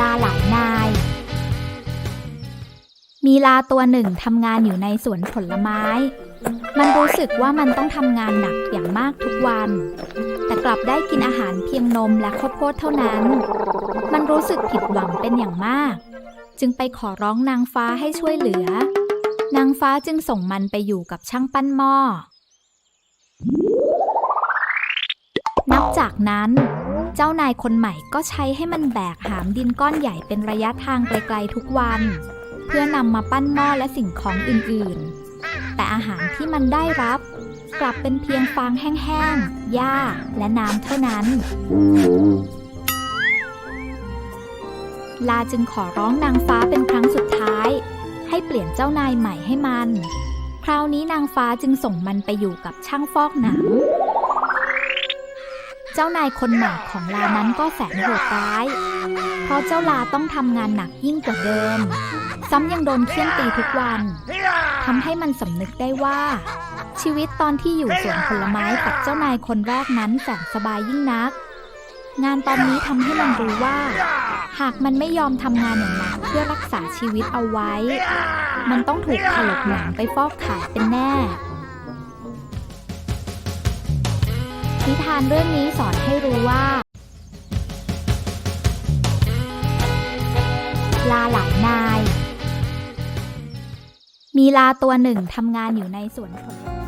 ลาหลายนาย มีลาตัวหนึ่งทำงานอยู่ในสวนผลไม้ มันรู้สึกว่ามันต้องทำงานหนักอย่างมากทุกวัน แต่กลับได้กินอาหารเพียงนมและข้าวโพดเท่านั้น มันรู้สึกผิดหวังเป็นอย่างมาก จึงไปขอร้องนางฟ้าให้ช่วยเหลือ นางฟ้าจึงส่งมันไปอยู่กับช่างปั้นหม้อนับจากนั้น เจ้านายคนใหม่ก็ใช้ให้มันแบกหามดินก้อนใหญ่เป็นระยะทางไกลๆทุกวัน เพื่อนำมาปั้นหม้อและสิ่งของอื่นๆ แต่อาหารที่มันได้รับ กลับเป็นเพียงฟางแห้งๆ หญ้าและน้ำเท่านั้น ลาจึงขอร้องนางฟ้าเป็นครั้งสุดท้าย ให้เปลี่ยนเจ้านายใหม่ให้มัน คราวนี้นางฟ้าจึงส่งมันไปอยู่กับช่างฟอกหนัง เจ้านายคนใหม่ของลานั้นก็แสนโหดร้าย เพราะเจ้าลาต้องทำงานหนักยิ่งกว่าเดิม ซ้ำยังโดนเคี่ยนตีทุกวันทำให้มันสำนึกได้ว่า ชีวิตตอนที่อยู่สวนผลไม้กับเจ้านายคนแรกนั้นแสนสบายยิ่งนัก งานตอนนี้ทำให้มันรู้ว่า หากมันไม่ยอมทำงานอย่างหนักเพื่อรักษาชีวิตเอาไว้ มันต้องถูกถลกหนังไปฟอกขายเป็นแน่ นิทานเรื่องนี้สอนให้รู้ว่า ลาหลายนาย มีลาตัวหนึ่งทำงานอยู่ในสวนผลไม้